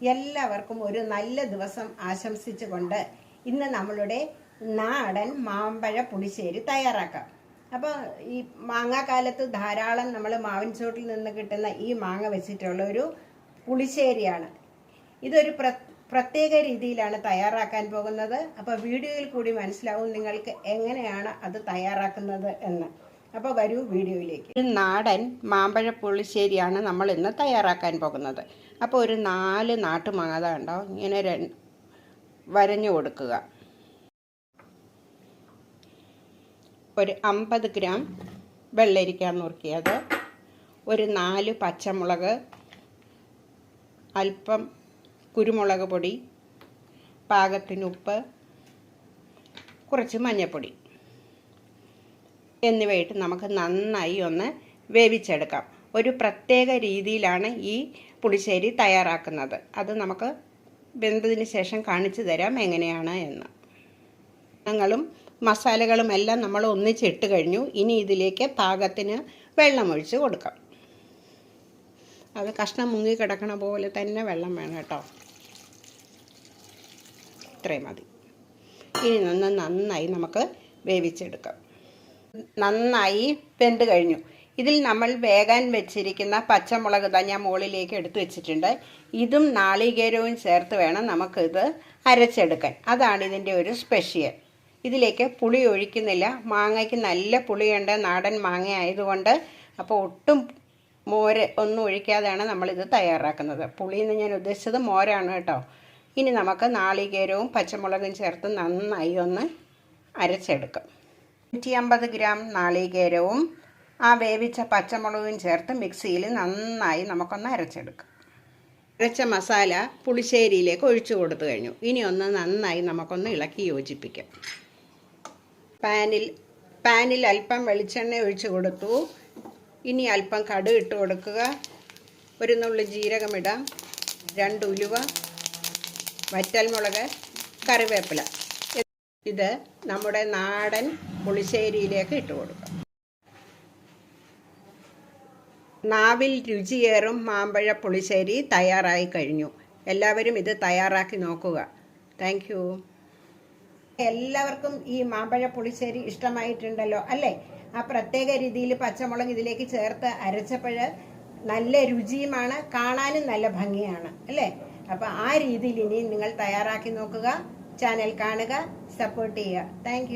എല്ലാവർക്കും ഒരു നല്ല ദിവസം ആശംസിച്ചുകൊണ്ട് ഇന്ന് നമ്മളുടെ നാടൻ മാമ്പഴ പുളിശ്ശേരി തയ്യാറാക്കാം. അപ്പോൾ ഈ മാങ്ങാക്കാലത്ത് ധാരാളം നമ്മൾ മാവിൻ ചോട്ടിൽ നിന്ന് കിട്ടുന്ന ഈ മാങ്ങ വെച്ചിട്ടുള്ള ഒരു പുളിശ്ശേരിയാണ്. ഇതൊരു പ്ര പ്രത്യേക രീതിയിലാണ് തയ്യാറാക്കാൻ പോകുന്നത്. അപ്പോൾ വീഡിയോയിൽ കൂടി മനസ്സിലാവും നിങ്ങൾക്ക് എങ്ങനെയാണ് അത് തയ്യാറാക്കുന്നത് എന്ന്. അപ്പോൾ വരൂ വീഡിയോയിലേക്ക്. ഒരു നാടൻ മാമ്പഴ പുളിശ്ശേരിയാണ് നമ്മൾ ഇന്ന് തയ്യാറാക്കാൻ പോകുന്നത്. അപ്പോൾ ഒരു നാല് നാട്ടുമാങ്ങ ഉണ്ടോ ഇങ്ങനെ വരഞ്ഞു കൊടുക്കുക. ഒരു അമ്പത് ഗ്രാം വെള്ളരിക്ക നുറുക്കിയത്. ഒരു നാല് പച്ചമുളക് അല്പം കുരുമുളക് പൊടി പാകത്തിന് ഉപ്പ് കുറച്ച് മഞ്ഞൾപ്പൊടി. എന്നിവയിട്ട് നമുക്ക് നന്നായി ഒന്ന് വേവിച്ചെടുക്കാം. ഒരു പ്രത്യേക രീതിയിലാണ് ഈ പുളിശ്ശേരി തയ്യാറാക്കുന്നത്. അത് നമുക്ക് വെന്തതിന് ശേഷം കാണിച്ചു തരാം എങ്ങനെയാണ് എന്ന്. ഞങ്ങളും മസാലകളും എല്ലാം നമ്മൾ ഒന്നിച്ചിട്ട് കഴിഞ്ഞു. ഇനി ഇതിലേക്ക് പാകത്തിന് വെള്ളമൊഴിച്ച് കൊടുക്കാം. അത് കഷ്ണം മുങ്ങി കിടക്കണ പോലെ തന്നെ വെള്ളം വേണം കേട്ടോ. ഇത്രയും മതി. ഇനി നിന്ന് നന്നായി നമുക്ക് വേവിച്ചെടുക്കാം. നന്നായി വെന്ത് കഴിഞ്ഞു. ഇതിൽ നമ്മൾ വേകാൻ വെച്ചിരിക്കുന്ന പച്ചമുളക് തന്നെ ഞാൻ മുകളിലേക്ക് എടുത്തു വെച്ചിട്ടുണ്ട്. ഇതും നാളികേരവും ചേർത്ത് വേണം നമുക്കിത് അരച്ചെടുക്കാൻ. അതാണ് ഇതിന്റെ ഒരു സ്പെഷ്യൽ ഇതിലേക്ക് പുളി ഒഴിക്കുന്നില്ല. മാങ്ങയ്ക്ക് നല്ല പുളിയുണ്ട്. നാടൻ മാങ്ങ ആയതുകൊണ്ട് അപ്പോൾ ഒട്ടും മോര് ഒന്നും ഒഴിക്കാതെയാണ് നമ്മളിത് തയ്യാറാക്കുന്നത്. പുളി എന്ന് ഞാൻ ഉദ്ദേശിച്ചത് മോരാണ് കേട്ടോ. ഇനി നമുക്ക് നാളികേരവും പച്ചമുളകും ചേർത്ത് നന്നായി ഒന്ന് അരച്ചെടുക്കാം. നൂറ്റി അമ്പത് ഗ്രാം നാളികേരവും ആ വേവിച്ച പച്ചമുളകും ചേർത്ത് മിക്സിയിൽ നന്നായി നമുക്കൊന്ന് അരച്ചെടുക്കാം. അരച്ച മസാല പുളിശ്ശേരിയിലേക്ക് ഒഴിച്ചു കൊടുത്തു കഴിഞ്ഞു. ഇനി ഒന്ന് നന്നായി നമുക്കൊന്ന് ഇളക്കി യോജിപ്പിക്കാം. പാനിൽ പാനിൽ അല്പം വെളിച്ചെണ്ണ ഒഴിച്ചു കൊടുത്തു. ഇനി അല്പം കടുക് ഇട്ട് കൊടുക്കുക. ഒരു നുള്ളി ജീരകമിടാം രണ്ട് ഉലുവ വറ്റൽമുളക് കറിവേപ്പില. ഇത് നമ്മുടെ നാടൻ പുളിശ്ശേരിയിലേക്ക് ഇട്ട് കൊടുക്കാം. നാവിൽ രുചിയേറും മാമ്പഴ പുളിശ്ശേരി തയ്യാറായി കഴിഞ്ഞു. എല്ലാവരും ഇത് തയ്യാറാക്കി നോക്കുക. താങ്ക് എല്ലാവർക്കും ഈ മാമ്പഴ പുളിശ്ശേരി ഇഷ്ടമായിട്ടുണ്ടല്ലോ അല്ലേ? ആ പ്രത്യേക രീതിയിൽ പച്ചമുളക് ഇതിലേക്ക് ചേർത്ത് അരച്ചപ്പോൾ നല്ല രുചിയുമാണ് കാണാനും നല്ല ഭംഗിയാണ് അല്ലേ? അപ്പോൾ ആ രീതിയിൽ ഇനി നിങ്ങൾ തയ്യാറാക്കി നോക്കുക ചാനൽ കാണുക സപ്പോർട്ട് ചെയ്യുക. താങ്ക്